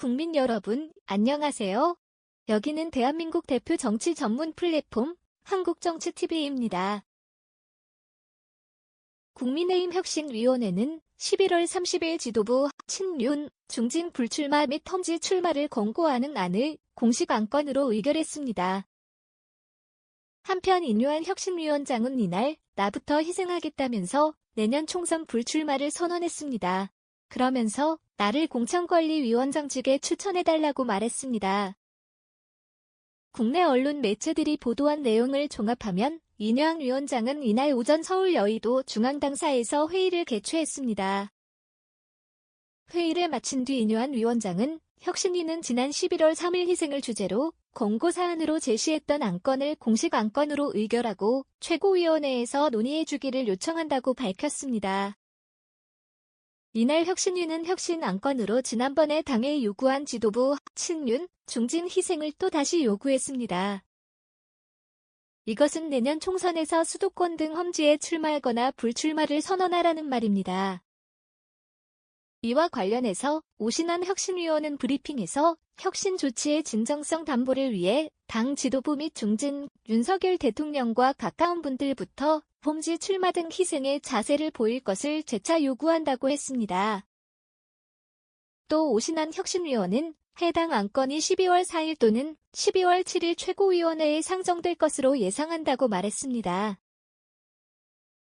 국민 여러분, 안녕하세요. 여기는 대한민국 대표 정치 전문 플랫폼 한국정치TV입니다. 국민의힘 혁신위원회는 11월 30일 지도부 친윤 중진 불출마 및 험지 출마를 권고하는 안을 공식 안건으로 의결했습니다. 한편 인요한 혁신위원장은 이날 나부터 희생하겠다면서 내년 총선 불출마를 선언했습니다. 그러면서 나를 공천관리위원장직에 추천해달라고 말했습니다. 국내 언론 매체들이 보도한 내용을 종합하면 이뇨한 위원장은 이날 오전 서울 여의도 중앙당사에서 회의를 개최했습니다. 회의를 마친 뒤 이뇨한 위원장은 혁신위는 지난 11월 3일 희생을 주제로 권고사안으로 제시했던 안건을 공식 안건으로 의결하고 최고위원회에서 논의해주기를 요청한다고 밝혔습니다. 이날 혁신위는 혁신 안건으로 지난번에 당에 요구한 지도부 친윤 중진 희생을 또 다시 요구했습니다. 이것은 내년 총선에서 수도권 등 험지에 출마하거나 불출마를 선언하라는 말입니다. 이와 관련해서 오신환 혁신위원은 브리핑에서 혁신 조치의 진정성 담보를 위해 당 지도부 및 중진 윤석열 대통령과 가까운 분들부터 봄지 출마 등 희생의 자세를 보일 것을 재차 요구한다고 했습니다. 또 오신환 혁신위원은 해당 안건이 12월 4일 또는 12월 7일 최고위원회에 상정될 것으로 예상한다고 말했습니다.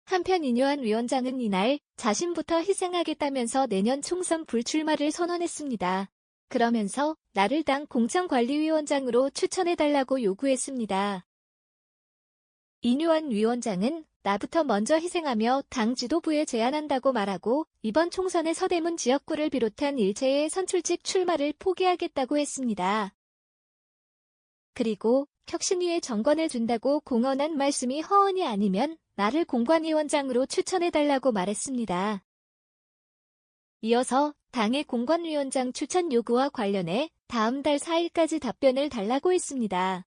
한편 이뇨한 위원장은 이날 자신부터 희생하겠다면서 내년 총선 불출마를 선언했습니다. 그러면서 나를 당 공천관리위원장으로 추천해달라고 요구했습니다. 이뇨한 위원장은 나부터 먼저 희생하며 당 지도부에 제안한다고 말하고 이번 총선의 서대문 지역구를 비롯한 일체의 선출직 출마를 포기하겠다고 했습니다. 그리고 혁신위에 정권을 준다고 공언한 말씀이 허언이 아니면 나를 공관위원장으로 추천해달라고 말했습니다. 이어서 당의 공관위원장 추천 요구와 관련해 다음 달 4일까지 답변을 달라고 했습니다.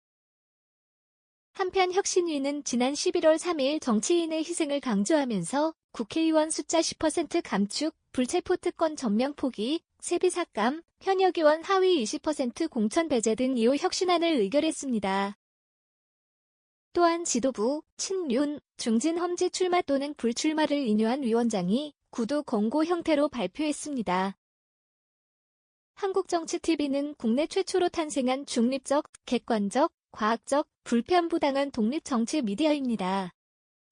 한편 혁신위는 지난 11월 3일 정치인의 희생을 강조하면서 국회의원 숫자 10% 감축, 불체포 특권 전면 포기, 세비 삭감, 현역 의원 하위 20% 공천 배제 등 이후 혁신안을 의결했습니다. 또한 지도부, 친윤, 중진 험지 출마 또는 불출마를 인요한 위원장이 구두 권고 형태로 발표했습니다. 한국정치TV는 국내 최초로 탄생한 중립적, 객관적, 과학적, 불편부당한 독립정치 미디어입니다.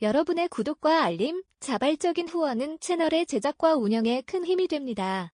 여러분의 구독과 알림, 자발적인 후원은 채널의 제작과 운영에 큰 힘이 됩니다.